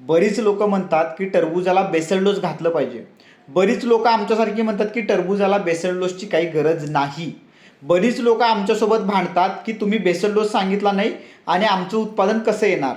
बरीच लोक म्हणतात की टरबूजाला बेसल डोस घातलं पाहिजे. बरीच लोक आमच्यासारखी म्हणतात की टरबूजाला बेसल डोसची काही गरज नाही. बरीच लोक आमच्यासोबत भांडतात की तुम्ही बेसल डोस सांगितला नाही आणि आमचं उत्पादन कसं येणार?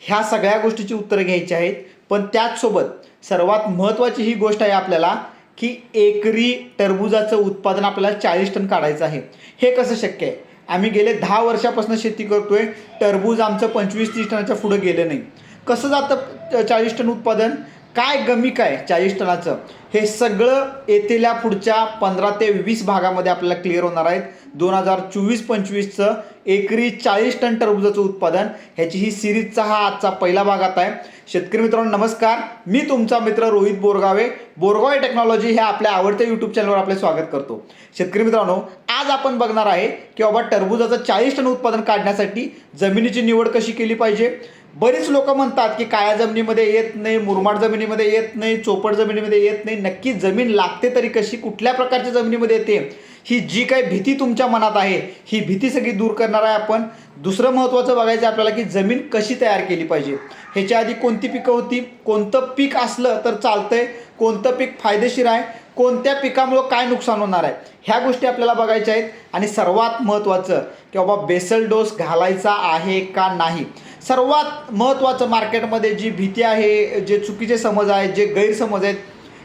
ह्या सगळ्या गोष्टीची उत्तरं घ्यायची आहेत. पण त्याचसोबत सर्वात महत्त्वाची ही गोष्ट आहे आपल्याला की एकरी टरबूजाचं उत्पादन आपल्याला चाळीस टन काढायचं आहे. हे कसं शक्य आहे? आम्ही गेले दहा वर्षापासून शेती करतोय. टरबूज आमचं पंचवीस तीस टनाच्या पुढं गेलं नाही. कसं जातं चाळीस टन उत्पादन? काय गमी काय चाळीस टनाचं? हे सगळं येतेल्या पुढच्या पंधरा ते वीस भागामध्ये आपल्याला क्लिअर होणार आहेत. दोन हजार चोवीस पंचवीसचं एकरी चाळीस टन टरबूजाचं उत्पादन. ह्याची ही सिरीजचा हा आजचा पहिला भागात आहे. शेतकरी मित्रांनो नमस्कार. मी तुमचा मित्र रोहित बोरगावे. बोरगावे टेक्नॉलॉजी ह्या आपल्या आवडत्या यूट्यूब चॅनलवर आपले स्वागत करतो. शेतकरी मित्रांनो आज आपण बघणार आहे की बाबा टरबूजाचं चाळीस टन उत्पादन काढण्यासाठी जमिनीची निवड कशी केली पाहिजे? बरीच लोक म्हणतात की काळ्या जमिनीमध्ये येत नाही मुरमाड जमिनीमध्ये येत नाही चोपड जमिनीमध्ये येत नाही. नक्की जमीन लागते तरी कशी? कुठल्या प्रकारच्या जमिनीमध्ये येते? ही जी काही भीती तुमच्या मनात आहे ही भीती सगळी दूर करणार आहे आपण. दुसरं महत्त्वाचं बघायचं आपल्याला की जमीन कशी तयार केली पाहिजे. ह्याच्या आधी कोणती पिकं होती? कोणतं पीक असलं तर चालतंय कोणतं पीक फायदेशीर आहे कोणत्या पिकामुळं काय नुकसान होणार आहे? ह्या गोष्टी आपल्याला बघायच्या आहेत. आणि सर्वात महत्त्वाचं की बाबा बेसल डोस घालायचा आहे का नाही? सर्वात महत्त्वाचं मार्केटमध्ये जी भीती आहे जे चुकीचे समज आहेत जे गैरसमज आहेत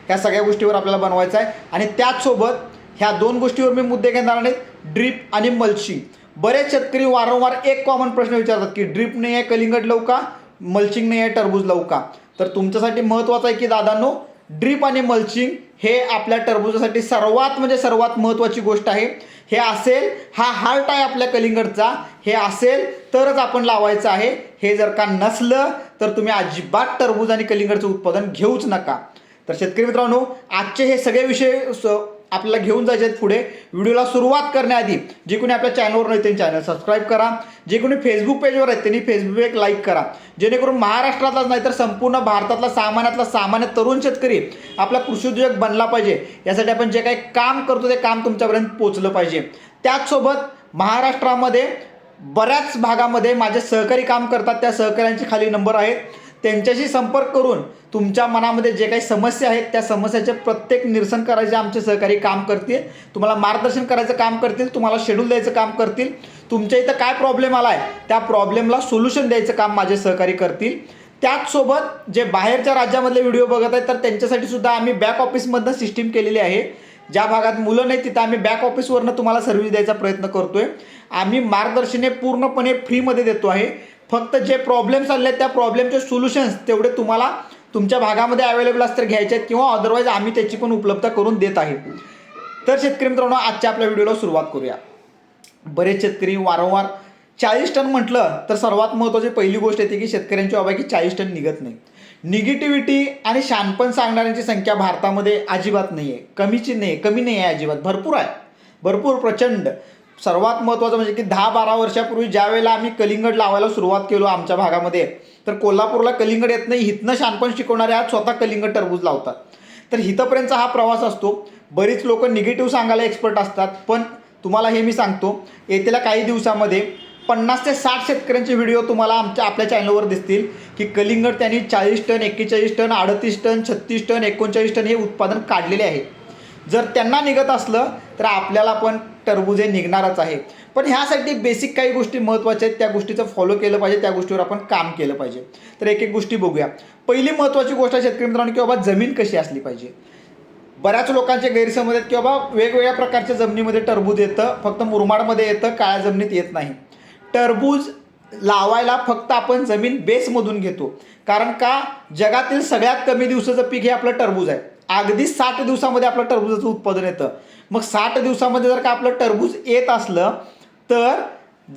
ह्या सगळ्या गोष्टीवर आपल्याला बनवायचं आहे. आणि त्याचसोबत ह्या दोन गोष्टीवर मी मुद्दे घेणार नाहीत ड्रीप आणि मल्चिंग बरेच शेतकरी वारंवार एक कॉमन प्रश्न विचारतात की ड्रीप नाही आहे कलिंगड लावू का मल्चिंग नाही आहे टरबूज लावू का तर तुमच्यासाठी महत्त्वाचं आहे की दादांनो ड्रीप आणि मल्चिंग हे आपल्या टरबुजासाठी सर्वात म्हणजे सर्वात महत्त्वाची गोष्ट आहे. हे असेल हा हार्ट आहे आपल्या कलिंगडचा हे असेल तरच आपण लावायचं आहे. हे जर का नसलं तर तुम्ही अजिबात टरबूज आणि कलिंगडचं उत्पादन घेऊच नका. तर शेतकरी मित्रांनो आजचे हे सगळे विषय स आपल्याला घेऊन जायचे आहेत पुढे. व्हिडिओला सुरुवात करण्याआधी जे कोणी आपल्या चॅनलवर नाही त्यांनी चॅनल सबस्क्राईब करा. जे कोणी फेसबुक पेजवर आहेत त्यांनी फेसबुक एक लाईक करा. जेणेकरून महाराष्ट्रातलाच नाही तर संपूर्ण भारतातला सामान्यातला सामान्य तरुण शेतकरी आपला कृषी उद्योग बनला पाहिजे. यासाठी आपण जे काही काम करतो ते काम तुमच्यापर्यंत पोचलं पाहिजे. त्याचसोबत महाराष्ट्रामध्ये बऱ्याच भागामध्ये माझे सहकारी काम करतात त्या सहकाऱ्यांचे खाली नंबर आहेत. त्यांच्याशी संपर्क करून तुमच्या मनामध्ये जे काही समस्या आहेत त्या समस्याचे प्रत्येक निरसन करायचे आमचे सहकारी काम करतील. तुम्हाला मार्गदर्शन करायचं काम करतील तुम्हाला शेड्यूल द्यायचं काम करतील. तुमच्या इथं काय प्रॉब्लेम आला आहे त्या प्रॉब्लेमला सोल्युशन द्यायचं काम माझे सहकारी करतील. त्याचसोबत जे बाहेरच्या राज्यामधले व्हिडिओ बघत आहेत तर त्यांच्यासाठी सुद्धा आम्ही बॅक ऑफिसमधनं सिस्टीम केलेली आहे. ज्या भागात मुलं नाही तिथं आम्ही बॅक ऑफिसवरनं तुम्हाला सर्व्हिस द्यायचा प्रयत्न करतोय. आम्ही मार्गदर्शने पूर्णपणे फ्रीमध्ये देतो आहे. फक्त जे प्रॉब्लेम्स आले आहेत त्या प्रॉब्लेमचे सोल्युशन्स तेवढे तुम्हाला तुमच्या भागामध्ये अवेलेबल असतात घ्यायचे आहेत किंवा अदरवाईज आम्ही त्याची पण उपलब्धता करून देत आहे. तर शेतकरी मित्रांनो आजच्या आपल्या व्हिडिओला सुरुवात करूया. बरेच शेतकरी वारंवार चाळीस टन म्हटलं तर सर्वात महत्त्वाची पहिली गोष्ट येते की शेतकऱ्यांची बाबा की चाळीस टन निघत नाही. निगेटिव्हिटी आणि शानपण सांगणाऱ्यांची संख्या भारतामध्ये अजिबात नाही आहे कमीची नाही कमी नाही आहे अजिबात. भरपूर आहे. भरपूर प्रचंड. सर्वात महत्त्वाचं म्हणजे की दहा बारा वर्षापूर्वी ज्या वेळेला आम्ही कलिंगड लावायला सुरुवात केलो आमच्या भागामध्ये तर कोल्हापूरला कलिंगड येत नाही हिथनं शानपण शिकवणारे आज स्वतः कलिंगड टरबूज लावतात. तर हिथंपर्यंतचा हा प्रवास असतो. बरीच लोक निगेटिव्ह सांगायला एक्सपर्ट असतात पण तुम्हाला हे मी सांगतो येत्याला काही दिवसामध्ये पन्नास ते साठ शेतकऱ्यांचे व्हिडिओ तुम्हाला आमच्या आपल्या चॅनलवर दिसतील की कलिंगड त्यांनी चाळीस टन एक्केचाळीस टन अडतीस टन छत्तीस टन एकोणचाळीस टन हे उत्पादन काढलेले आहे. जर त्यांना निघत असलं तर आपल्याला पण टरबूज हे निघणारच आहे. पण ह्यासाठी बेसिक काही गोष्टी महत्त्वाच्या आहेत. त्या गोष्टीचं फॉलो केलं पाहिजे. त्या गोष्टीवर आपण काम केलं पाहिजे. तर एक एक गोष्टी बघूया. पहिली महत्त्वाची गोष्ट आहे शेतकरी मित्रांनो की बाबा जमीन कशी असली पाहिजे. बऱ्याच लोकांचे गैरसमज आहेत की बाबा वेगवेगळ्या प्रकारच्या जमिनीमध्ये टरबूज येतं फक्त मुरमाडमध्ये येतं काळ्या जमिनीत येत नाही. टरबूज लावायला फक्त आपण जमीन बेसमधून घेतो. कारण का? जगातील सगळ्यात कमी दिवसाचं पीक हे आपलं टरबूज आहे. अगदी साठ दिवसामध्ये आपलं टरबूजाचं उत्पादन येतं. मग साठ दिवसामध्ये जर का आपलं टरबूज येत असलं तर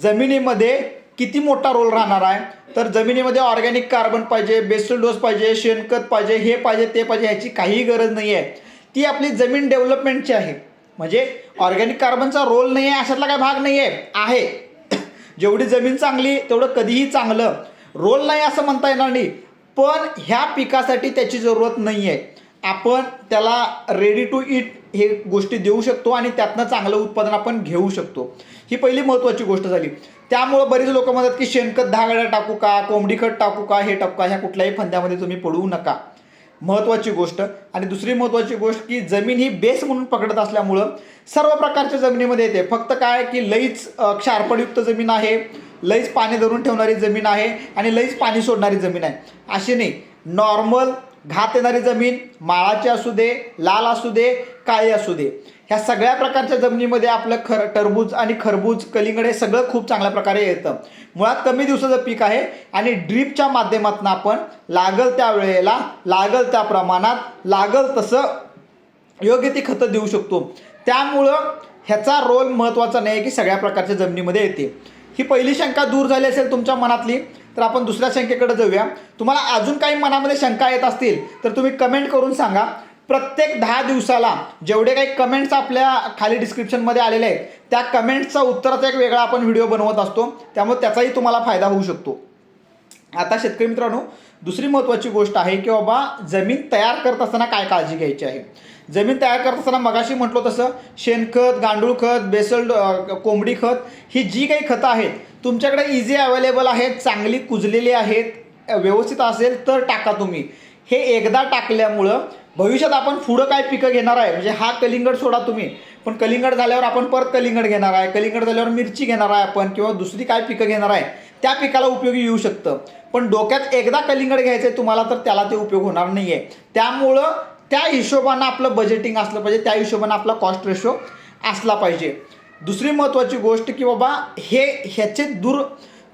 जमिनीमध्ये किती मोठा रोल राहणार आहे? तर जमिनीमध्ये ऑर्गॅनिक कार्बन पाहिजे बेसल डोस पाहिजे शेणखत पाहिजे हे पाहिजे ते पाहिजे ह्याची काहीही गरज नाही आहे ती आपली जमीन डेव्हलपमेंटची आहे. म्हणजे ऑर्गॅनिक कार्बनचा रोल नाही आहे अशातला काही भाग नाही आहे. आहे जेवढी जमीन चांगली तेवढं कधीही चांगलं. रोल नाही असं म्हणता येणार नाही. पण ह्या पिकासाठी त्याची जरूरत नाही आहे आपण त्याला रेडी टू इट हे गोष्टी देऊ शकतो आणि त्यातनं चांगलं उत्पादन आपण घेऊ शकतो. ही पहिली महत्त्वाची गोष्ट झाली. त्यामुळं बरीच लोक म्हणतात की शेणखत दहा गाड्या टाकू का कोंबडी खत टाकू का हे टाकू का ह्या कुठल्याही फंद्यामध्ये तुम्ही पडू नका. महत्त्वाची गोष्ट. आणि दुसरी महत्त्वाची गोष्ट की जमीन ही बेस म्हणून पकडत असल्यामुळं सर्व प्रकारच्या जमिनीमध्ये येते. फक्त काय की लईच क्षारपणयुक्त क्षारपडयुक्त जमीन आहे लईच पाणी धरून ठेवणारी जमीन आहे आणि लईच पाणी सोडणारी जमीन आहे. अशी नाही. नॉर्मल घात येणारी जमीन माळाची असू दे लाल असू दे काळी असू दे. ह्या सगळ्या प्रकारच्या जमिनीमध्ये आपलं खर टरबूज आणि खरबूज कलिंगड हे सगळं खूप चांगल्या प्रकारे येतं. मुळात कमी दिवसाचं पीक आहे आणि ड्रीपच्या माध्यमातून आपण लागल त्या वेळेला लागल त्या प्रमाणात लागल तसं योग्य ती खतं देऊ शकतो. त्यामुळं ह्याचा रोल महत्त्वाचा नाही आहे की सगळ्या प्रकारच्या जमिनीमध्ये येते. ही पहिली शंका दूर झाली असेल तुमच्या मनातली तर आपण दुसऱ्या शंकेकडे जाऊया. तुम्हाला अजून काही मनामध्ये शंका येत असतील तर तुम्ही कमेंट करून सांगा. प्रत्येक दहा दिवसाला जेवढे काही कमेंट्स आपल्या खाली डिस्क्रिप्शनमध्ये आलेले आहेत त्या कमेंट्सचा उत्तराचा एक वेगळा आपण व्हिडिओ बनवत असतो. त्यामुळे त्याचाही तुम्हाला फायदा होऊ शकतो. आता शेतकरी मित्रांनो दुसरी महत्त्वाची गोष्ट आहे की बाबा जमीन तयार करत असताना काय काळजी घ्यायची आहे? जमीन तयार करत असताना मगाशी म्हटलो तसं शेणखत गांडूळ खत बेसल कोंबडी खत ही जी काही खतं आहेत तुमच्याकडे इझी अवेलेबल आहेत चांगली कुजलेली आहेत व्यवस्थित असेल तर टाका तुम्ही. हे एकदा टाकल्यामुळं भविष्यात आपण पुढं काय पिकं घेणार आहे? म्हणजे हा कलिंगड सोडा तुम्ही. पण कलिंगड झाल्यावर आपण परत कलिंगड घेणार आहे. कलिंगड झाल्यावर मिरची घेणार आहे आपण किंवा दुसरी काय पिकं घेणार आहे त्या पिकाला उपयोगी येऊ शकतं. पण डोक्यात एकदा कलिंगड घ्यायचं आहे तुम्हाला तर त्याला ते उपयोग होणार नाही आहे त्यामुळं त्या हिशोबानं आपलं बजेटिंग असलं पाहिजे त्या हिशोबानं आपला कॉस्ट रेशो असला पाहिजे. दुसरी महत्त्वाची गोष्ट की बाबा हे ह्याचे दूर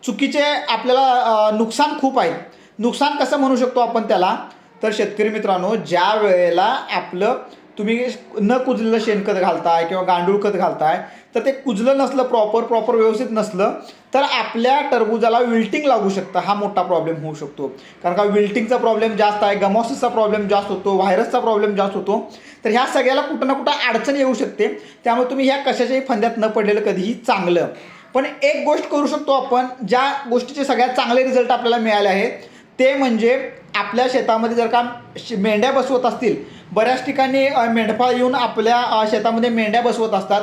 चुकीचे आपल्याला नुकसान खूप आहे. नुकसान कसं म्हणू शकतो आपण त्याला? तर शेतकरी मित्रांनो ज्या वेळेला आपलं तुम्ही न कुजलेलं शेणखत घालताय किंवा गांडूळ खत घालताय तर ते कुजलं नसलं प्रॉपर प्रॉपर व्यवस्थित नसलं तर आपल्या टरबूजाला विल्टिंग लागू शकतं. हा मोठा प्रॉब्लेम होऊ शकतो. कारण का विल्टिंगचा प्रॉब्लेम जास्त आहे गमॉसिसचा प्रॉब्लेम जास्त होतो व्हायरसचा प्रॉब्लेम जास्त होतो. तर ह्या सगळ्याला कुठं ना कुठं अडचण येऊ शकते. त्यामुळे तुम्ही ह्या कशाच्याही फंद्यात न पडलेलं कधीही चांगलं. पण एक गोष्ट करू शकतो आपण ज्या गोष्टीचे सगळ्यात चांगले रिझल्ट आपल्याला मिळाले आहेत ते म्हणजे आपल्या शेतामध्ये जर का श- मेंढ्या बसवत असतील बऱ्याच ठिकाणी मेंढपाळ येऊन आपल्या शेतामध्ये मेंढ्या बसवत असतात.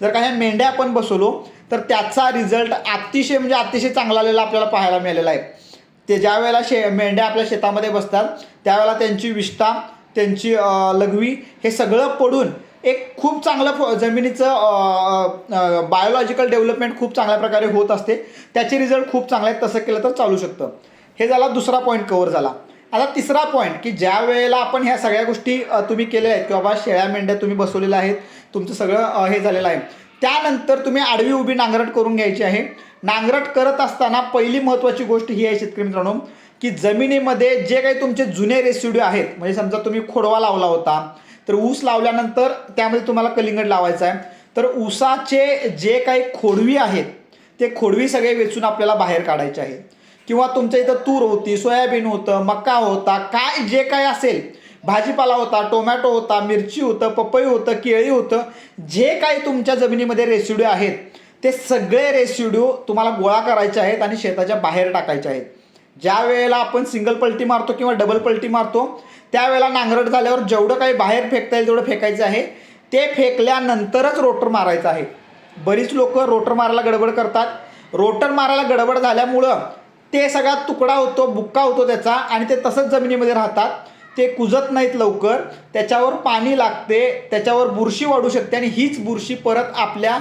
जर का ह्या मेंढ्या आपण बसवलो तर त्याचा रिझल्ट अतिशय म्हणजे अतिशय चांगला आलेला आपल्याला पाहायला मिळालेला आहे. ते ज्या वेळेला शे मेंढ्या आपल्या शेतामध्ये बसतात त्यावेळेला त्यांची विष्ठा त्यांची लघवी हे सगळं पडून एक खूप चांगलं फ- जमिनीचं बायोलॉजिकल डेव्हलपमेंट खूप चांगल्या प्रकारे होत असते. त्याचे रिझल्ट खूप चांगले आहेत तसं केलं तर चालू शकतं. हे झाला दुसरा पॉईंट कवर झाला. आता तिसरा पॉईंट की ज्या वेळेला आपण ह्या सगळ्या गोष्टी तुम्ही केल्या आहेत किंवा बाबा शेळ्या मेंढ्या तुम्ही बसवलेल्या आहेत तुमचं सगळं हे झालेलं आहे. त्यानंतर तुम्ही आडवी उभी नांगरट करून घ्यायची आहे. नांगरट करत असताना पहिली महत्त्वाची गोष्ट ही आहे शेतकरी मित्रांनो की जमिनीमध्ये जे काही तुमचे जुने रेसिड्यू आहेत म्हणजे समजा तुम्ही खोडवा लावला होता तर ऊस लावल्यानंतर त्यामध्ये तुम्हाला कलिंगड लावायचं आहे. तर ऊसाचे जे काही खोडवी आहेत ते खोडवी सगळे वेचून आपल्याला बाहेर काढायचे आहेत किंवा तुमच्या इथं तूर होती सोयाबीन होतं मका होता काय जे काय असेल भाजीपाला होता टोमॅटो होता मिरची होतं पपई होतं केळी होतं जे काही तुमच्या जमिनीमध्ये रेसिड्यू आहेत ते सगळे रेसिड्यू तुम्हाला गोळा करायचे आहेत आणि शेताच्या बाहेर टाकायचे आहेत. ज्या वेळेला आपण सिंगल पलटी मारतो किंवा डबल पलटी मारतो त्यावेळेला नांगरट झाल्यावर जेवढं काही बाहेर फेकता येईल तेवढं फेकायचं आहे. ते फेकल्यानंतरच रोटर मारायचं आहे. बरीच लोक रोटर मारायला गडबड करतात. रोटर मारायला गडबड झाल्यामुळं ते सगळा तुकडा होतो बुक्का होतो त्याचा आणि ते तसंच जमिनीमध्ये राहतात. ते कुजत नाहीत लवकर. त्याच्यावर पाणी लागते त्याच्यावर बुरशी वाढू शकते आणि हीच बुरशी परत आपल्या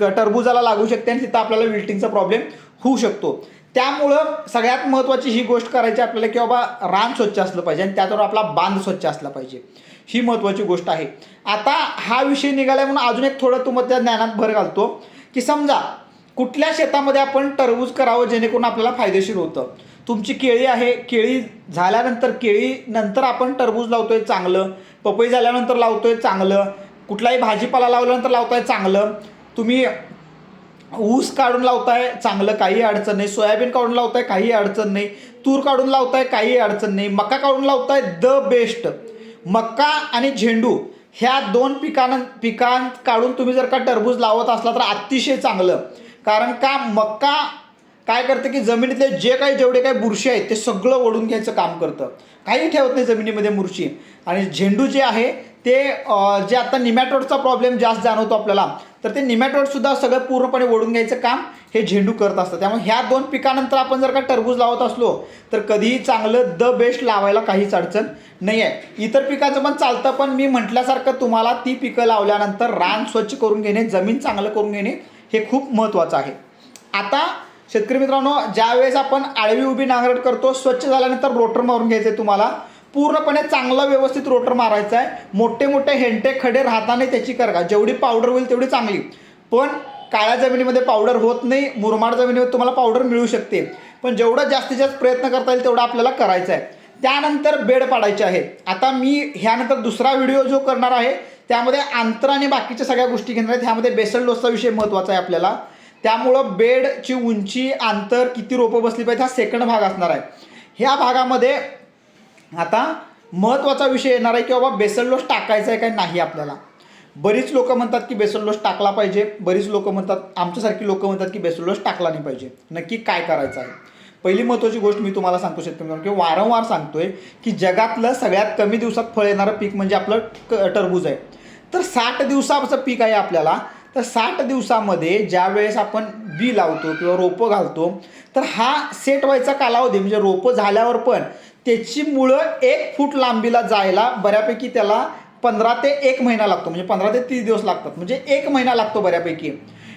क- टरबुजाला लागू शकते आणि तिथं आपल्याला विल्टिंगचा प्रॉब्लेम होऊ शकतो. त्यामुळं सगळ्यात महत्त्वाची ही गोष्ट करायची आपल्याला की बाबा रान स्वच्छ असलं पाहिजे आणि त्याच्यावर आपला बांध स्वच्छ असला पाहिजे. ही महत्त्वाची गोष्ट आहे. आता हा विषय निघाला म्हणून अजून एक थोडं तुम्हाला त्या ज्ञानात भर घालतो की समजा कुठल्या शेतामध्ये आपण टरबूज करावं जेणेकरून आपल्याला फायदेशीर होतं? तुमची केळी आहे केळी झाल्यानंतर केळी नंतर आपण टरबूज लावतोय चांगलं पपई झाल्यानंतर लावतोय चांगलं कुठलाही भाजीपाला लावल्यानंतर लावताय चांगलं तुम्ही ऊस काढून लावताय चांगलं काही अडचण नाही सोयाबीन काढून लावताय काही अडचण नाही तूर काढून लावताय काही अडचण नाही मका काढून लावताय द बेस्ट. मक्का आणि झेंडू ह्या दोन पिकां पिकां काढून तुम्ही जर का टरबूज लावत असला तर अतिशय चांगलं. कारण का मक्का काय करतं की जमिनीतले जे काही जेवढे काही बुरशी आहेत ते सगळं ओढून घ्यायचं काम करतं. काही ठेवत नाही जमिनीमध्ये बुरशी. आणि झेंडू जे आहे ते जे आता निमॅटोडचा प्रॉब्लेम जास्त जाणवतो आपल्याला तर ते निमॅटोडसुद्धा सगळं पूर्णपणे ओढून घ्यायचं काम हे झेंडू करत असतं. त्यामुळे ह्या दोन पिकानंतर आपण जर का टरबूज लावत असलो तर कधीही चांगलं द बेस्ट लावायला काहीच अडचण नाही आहे इतर पिकाचं पण चालतं पण मी म्हटल्यासारखं तुम्हाला ती पिकं लावल्यानंतर रान स्वच्छ करून घेणे जमीन चांगलं करून घेणे हे खूप महत्त्वाचं आहे. आता शेतकरी मित्रांनो ज्यावेळेस आपण आळवी उभी नांगरट करतो स्वच्छ झाल्यानंतर रोटर मारून घ्यायचं आहे तुम्हाला. पूर्णपणे चांगला व्यवस्थित रोटर मारायचा आहे मोठे मोठे हेंटे खडे राहताना त्याची करगा जेवढी पावडर होईल तेवढी चांगली. पण काळ्या जमिनीमध्ये पावडर होत नाही मुरमाड जमिनीमध्ये तुम्हाला पावडर मिळू शकते. पण जेवढं जास्तीत जास्त प्रयत्न करता येईल तेवढा आपल्याला करायचा आहे त्यानंतर बेड पाडायचे आहे. आता मी ह्यानंतर दुसरा व्हिडिओ जो करणार आहे त्यामध्ये अंतर आणि बाकीच्या सगळ्या गोष्टी घेणार आहेत. ह्यामध्ये बेसल डोसचा विषय महत्त्वाचा आहे आपल्याला. त्यामुळं बेडची उंची अंतर किती रोपं बसली पाहिजे हा सेकंड भाग असणार आहे. ह्या भागामध्ये आता महत्त्वाचा विषय येणार आहे की बाबा बेसल डोस टाकायचा आहे काय नाही आपल्याला. बरीच लोक म्हणतात की बेसल डोस टाकला पाहिजे. बरीच लोक म्हणतात आमच्यासारखी लोक म्हणतात की बेसल डोस टाकला नाही पाहिजे. नक्की काय करायचं आहे? पहिली महत्त्वाची गोष्ट मी तुम्हाला सांगतो शेतकरी मित्रांनो, की वारंवार सांगतोय की जगातलं सगळ्यात कमी दिवसात फळ येणारं पीक म्हणजे आपलं क- टरबूज आहे. तर साठ दिवसाचं पीक आहे आपल्याला. तर साठ दिवसामध्ये ज्या वेळेस आपण बी लावतो किंवा रोपं घालतो तर हा सेट व्हायचा कालावधी म्हणजे रोपं झाल्यावर पण त्याची मुळं एक फूट लांबीला जायला बऱ्यापैकी त्याला पंधरा ते एक महिना लागतो. म्हणजे पंधरा ते तीस दिवस लागतात. म्हणजे एक महिना लागतो बऱ्यापैकी.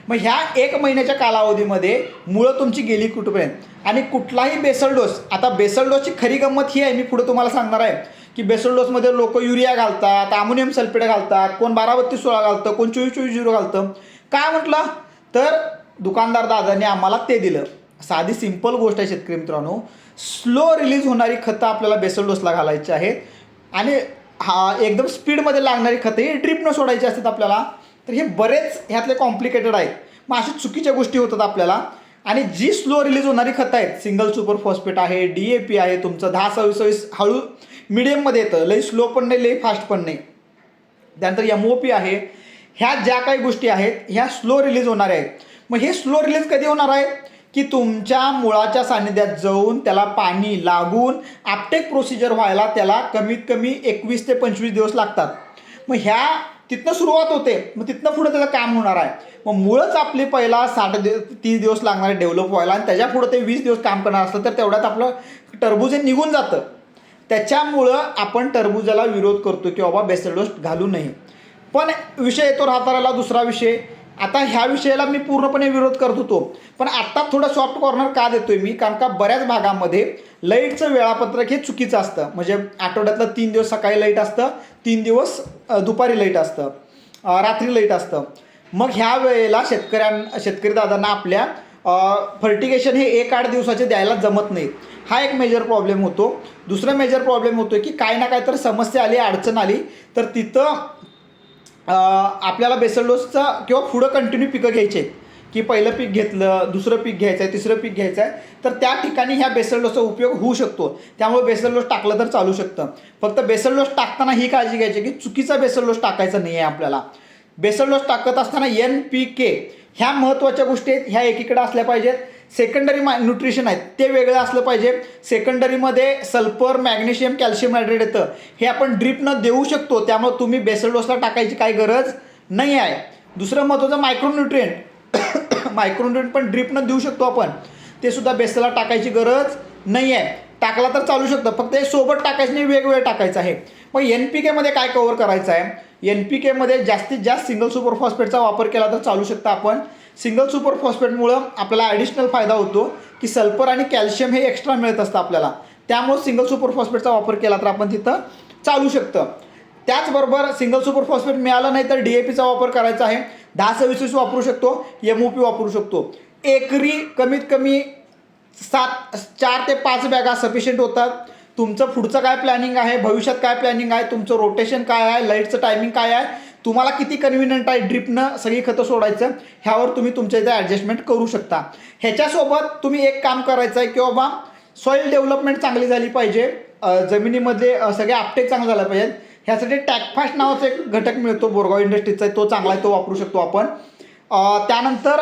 मग ह्या एक महिन्याच्या कालावधीमध्ये मुळं तुमची गेली कुठपर्यंत? आणि कुठलाही बेसल डोस आता बेसल डोसची खरी गंमत ही आहे मी पुढे तुम्हाला सांगणार आहे. की बेसल डोसमध्ये लोक युरिया घालतात अमोनियम सल्फेट घालतात कोण बारा बत्तीस सोळा घालतं कोण चोवीस चोवीस झिरो घालतं. काय म्हटलं? तर दुकानदार दादाने आम्हाला ते दिलं. साधी सिंपल गोष्ट आहे शेतकरी मित्रांनो. स्लो रिलीज होणारी खतं आपल्याला बेसल डोसला घालायची आहेत. आणि हा एकदम स्पीडमध्ये लागणारी खतं ही ड्रिपनं सोडायची असतात आपल्याला. तर हे बरेच ह्यातले कॉम्प्लिकेटेड आहेत. मग अशा चुकीच्या गोष्टी होतात आपल्याला. आणि जी स्लो रिलीज होणारी खतं आहेत सिंगल सुपर फॉस्फेट आहे डी ए पी आहे तुमचं दहा सव्वीस सव्वीस हळू मिडियममध्ये येतं. लई स्लो पण नाही लई फास्ट पण नाही. त्यानंतर एम ओ पी आहे. ह्या ज्या काही गोष्टी आहेत ह्या स्लो रिलीज होणार आहेत. मग हे स्लो रिलीज कधी होणार आहे? की तुमच्या मुळाच्या सान्निध्यात जाऊन त्याला पाणी लागून आपटेक प्रोसिजर व्हायला त्याला कमीत कमी एकवीस ते पंचवीस दिवस लागतात. मग ह्या तिथनं सुरुवात होते. मग तिथनं पुढे त्याचं काम होणार आहे. मग मुळंच आपली पहिला साठ दि तीस दिवस लागणार डेव्हलप व्हायला आणि त्याच्या पुढं ते वीस दिवस काम करणार असलं तर तेवढ्यात आपलं टरबूज हे निघून जातं. त्याच्यामुळं आपण टरबुजाला विरोध करतो की बाबा बेसल घालू नये. पण विषय येतो राहताराला दुसरा विषय. आता ह्या विषयाला मी पूर्णपणे विरोध करत होतो. पण आत्ता थोडं सॉफ्ट कॉर्नर का देतोय मी? कारण का बऱ्याच भागामध्ये लाईटचं वेळापत्रक हे चुकीचं असतं. म्हणजे आठवड्यातलं तीन दिवस सकाळी लाइट असतं तीन दिवस दुपारी लाइट असतं रात्री लाइट असतं. मग ह्या वेळेला शेतकऱ्यां शेतकरी दादांना आपल्या फर्टिगेशन हे एक आठ दिवसाचे द्यायला जमत नाहीत. हा एक मेजर प्रॉब्लेम होतो. दुसरा मेजर प्रॉब्लेम होतो की काय ना काय तर समस्या आली अडचण आली तर तिथं आपल्याला बेसल डोसचा किंवा पुढं कंटिन्यू पिकं घ्यायचे आहेत. की पहिलं पीक घेतलं दुसरं पीक घ्यायचं आहे तिसरं पीक घ्यायचं आहे तर त्या ठिकाणी ह्या बेसल डोसचा उपयोग होऊ शकतो. त्यामुळे बेसल डोस टाकलं तर चालू शकतं. फक्त बेसल डोस टाकताना ही काळजी घ्यायची की चुकीचा बेसल डोस टाकायचा नाही आहे आपल्याला. बेसल डोस टाकत असताना एन पी के ह्या महत्त्वाच्या गोष्टी आहेत ह्या एकीकडे असल्या पाहिजेत. सेकंडरी मा न्यूट्रिशन आहेत ते वेगळं असलं पाहिजे. सेकंडरीमध्ये सल्फर मॅग्नेशियम कॅल्शियम हायड्रेट येतं. हे आपण ड्रिपनं देऊ शकतो त्यामुळे तुम्ही बेसल डोसला टाकायची काही गरज नाही आहे. दुसरं महत्त्वाचं मायक्रोन्युट्रिएंट मायक्रोन्युट्रिएंट पण ड्रिपनं देऊ शकतो आपण. ते सुद्धा बेसला टाकायची गरज नाही आहे. टाकला तर चालू शकतं फक्त हे सोबत टाकायचं नाही वेगवेगळं टाकायचं आहे. मग एन पी केमध्ये काय कवर करायचं आहे? एन पी केमध्ये जास्तीत जास्त सिंगल सुपर फॉस्फेटचा वापर केला तर चालू शकतं आपण. सिंगल सुपर फॉस्फेटमुळं आपल्याला ॲडिशनल फायदा होतो की सल्फर आणि कॅल्शियम हे एक्स्ट्रा मिळत असतं आपल्याला. त्यामुळं सिंगल सुपर फॉस्फेटचा वापर केला तर आपण तिथं चालू शकतं. त्याचबरोबर सिंगल सुपर फॉस्फेट मिळालं नाही तर डी ए पीचा वापर करायचा आहे. दहा सव्वीस वापरू शकतो एम ओ पी वापरू शकतो. एकरी कमीत कमी सात चार ते पाच बॅगा सफिशियंट होतात. तुमचं पुढचं काय प्लॅनिंग आहे? भविष्यात काय प्लॅनिंग आहे? तुमचं रोटेशन काय आहे? लाईटचं टायमिंग काय आहे? तुम्हाला किती कन्व्हिनियंट आहे ड्रिपनं सगळी खतं सोडायचं? ह्यावर तुम्ही तुमच्या इथे ॲडजस्टमेंट करू शकता. ह्याच्यासोबत तुम्ही एक काम करायचं आहे की बाबा सॉईल डेव्हलपमेंट चांगली झाली पाहिजे. जमिनीमध्ये सगळे आपटेक चांगले झालं पाहिजेत. ह्यासाठी टॅकफास्ट नावाचा एक घटक मिळतो बोरगाव इंडस्ट्रीचा आहे तो चांगला आहे तो वापरू शकतो आपण. त्यानंतर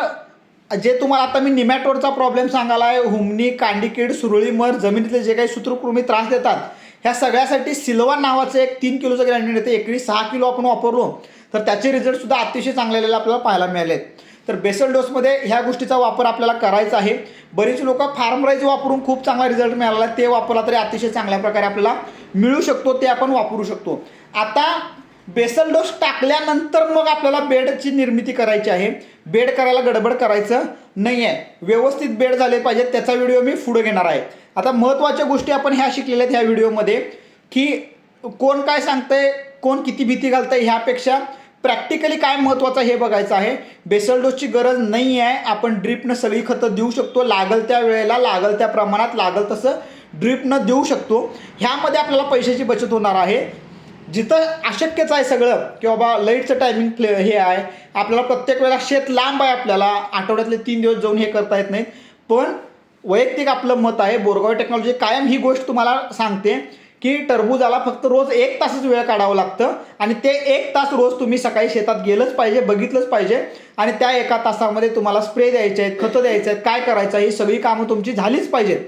जे तुम्हाला आता मी निमॅटोडचा प्रॉब्लेम सांगायला आहे हुमणी कांडीकीड सुरळी मर जमिनीतले जे काही सूत्रकृमी त्रास देतात ह्या सगळ्यासाठी सिल्वा नावाचं एक तीन किलोचं ग्रॅन्युल येते. एकरी सहा किलो आपण वापरलो तर त्याचे रिझल्टसुद्धा अतिशय चांगले आपल्याला पाहायला मिळाले. आहेत तर बेसल डोसमध्ये ह्या गोष्टीचा वापर आपल्याला करायचा आहे. बरीच लोक फार्मराईज वापरून खूप चांगला रिझल्ट मिळाला आहे. ते वापरला तरी अतिशय चांगल्या प्रकारे आपल्याला मिळू शकतो ते आपण वापरू शकतो. आता बेसल डोस टाकल्यानंतर मग आपल्याला बेडची निर्मिती करायची आहे. बेड करायला गडबड करायचं नाही आहे व्यवस्थित बेड झाले पाहिजेत त्याचा व्हिडिओ मी पुढे घेणार आहे. आता महत्त्वाच्या गोष्टी आपण ह्या शिकलेल्या आहेत ह्या व्हिडिओमध्ये की कोण काय सांगतंय कोण किती भीती घालतंय ह्यापेक्षा प्रॅक्टिकली काय महत्त्वाचं हे बघायचं आहे. बेसल डोसची गरज नाही आहे आपण ड्रिपनं सगळी खतं देऊ शकतो लागल त्या वेळेला लागल त्या प्रमाणात लागल तसं ड्रिपनं देऊ शकतो. ह्यामध्ये आपल्याला पैशाची बचत होणार आहे. जिथं अशक्यच आहे सगळं की बाबा लाईटचं टायमिंग प्ले हे आहे आपल्याला प्रत्येक वेळेला शेत लांब आहे आपल्याला आठवड्यातले तीन दिवस जाऊन हे करता येत नाहीत पण वैयक्तिक आपलं मत आहे बोरगाव टेक्नॉलॉजी कायम ही गोष्ट तुम्हाला सांगते की टरबूजाला फक्त रोज एक तासच वेळ काढावं लागतं आणि ते एक तास रोज तुम्ही सकाळी शेतात गेलंच पाहिजे बघितलंच पाहिजे आणि त्या एका तासामध्ये तुम्हाला स्प्रे द्यायचे आहेत खतं द्यायचे आहेत काय करायचं आहे ही सगळी कामं तुमची झालीच पाहिजेत.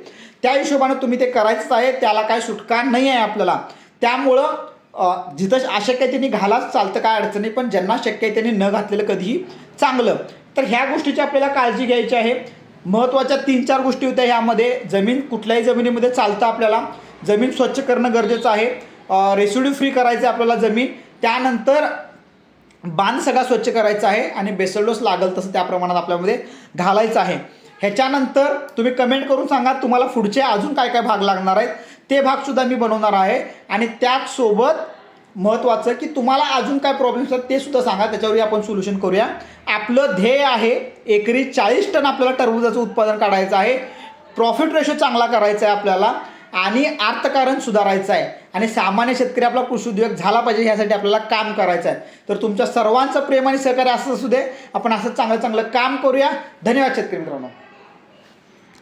त्या हिशोबानं तुम्ही ते करायचंच आहे त्याला काय सुटका नाही आहे आपल्याला. त्यामुळं जिथं अशक्य आहे त्यांनी घालाच चालतं काय अडचण पण ज्यांना शक्य आहे त्यांनी न घातलेलं कधीही चांगलं. तर ह्या गोष्टीची आपल्याला काळजी घ्यायची आहे. महत्त्वाच्या तीन चार गोष्टी होत्या ह्यामध्ये. जमीन कुठल्याही जमिनीमध्ये चालतं आपल्याला. जमीन स्वच्छ करणं गरजेचं आहे. रेसिड्यू फ्री करायचं आहे आपल्याला जमीन. त्यानंतर बांध सगळा स्वच्छ करायचा आहे आणि बेसलडोस लागेल लागल तसं त्या प्रमाणात आपल्यामध्ये घालायचं आहे. ह्याच्यानंतर तुम्ही कमेंट करून सांगा तुम्हाला पुढचे अजून काय काय भाग लागणार आहेत. ते भागसुद्धा मी बनवणार आहे. आणि त्याचसोबत महत्त्वाचं की तुम्हाला अजून काय प्रॉब्लेम्स आहेत ते सुद्धा सांगा. त्याच्यावरही आपण सोल्युशन करूया. आपलं ध्येय आहे एकरी चाळीस टन आपल्याला टरबूजाचं उत्पादन काढायचं आहे. प्रॉफिट रेशो चांगला करायचा आहे आपल्याला. आणि अर्थकारण सुधारायचं आहे. आणि सामान्य शेतकरी आपला कृषी उद्योग झाला पाहिजे ह्यासाठी आपल्याला काम करायचं आहे. तर तुमच्या सर्वांचं प्रेम आणि सहकार्य असं असू दे. आपण असं चांगलं चांगलं काम करूया. धन्यवाद शेतकरी मित्रांनो.